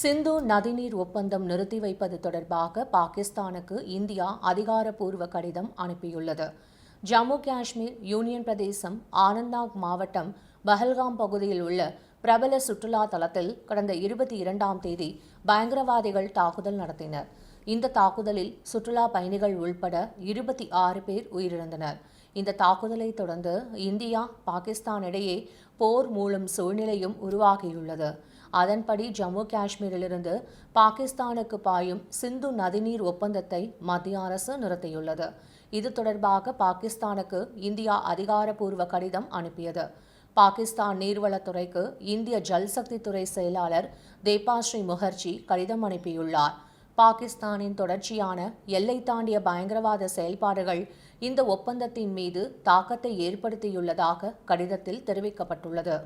சிந்து நதிநீர் ஒப்பந்தம் நிறுத்தி வைப்பது தொடர்பாக பாகிஸ்தானுக்கு இந்தியா அதிகாரப்பூர்வ கடிதம் அனுப்பியுள்ளது. ஜம்மு காஷ்மீர் யூனியன் பிரதேசம் ஆனந்த்நாக் மாவட்டம் பஹல்காம் பகுதியில் உள்ள பிரபல சுற்றுலா தலத்தில் கடந்த இருபத்தி இரண்டாம் தேதி பயங்கரவாதிகள் தாக்குதல் நடத்தினர். இந்த தாக்குதலில் சுற்றுலா பயணிகள் உள்பட இருபத்தி ஆறு பேர் உயிரிழந்தனர். இந்த தாக்குதலை தொடர்ந்து இந்தியா பாகிஸ்தான் இடையே போர் மூலம் சூழ்நிலையும் உருவாகியுள்ளது. அதன்படி ஜம்மு காஷ்மீரிலிருந்து பாகிஸ்தானுக்கு பாயும் சிந்து நதிநீர் ஒப்பந்தத்தை மத்திய அரசு நிறுத்தியுள்ளது. இது தொடர்பாக பாகிஸ்தானுக்கு இந்தியா அதிகாரப்பூர்வ கடிதம் அனுப்பியது. பாகிஸ்தான் நீர்வளத்துறைக்கு இந்திய ஜல்சக்தி துறை செயலாளர் தேபாஸ்ரீ முகர்ஜி கடிதம் அனுப்பியுள்ளார். பாகிஸ்தானின் தொடர்ச்சியான எல்லை தாண்டிய பயங்கரவாத செயல்பாடுகள் இந்த ஒப்பந்தத்தின் மீது தாக்கத்தை ஏற்படுத்தியுள்ளதாக கடிதத்தில் தெரிவிக்கப்பட்டுள்ளது.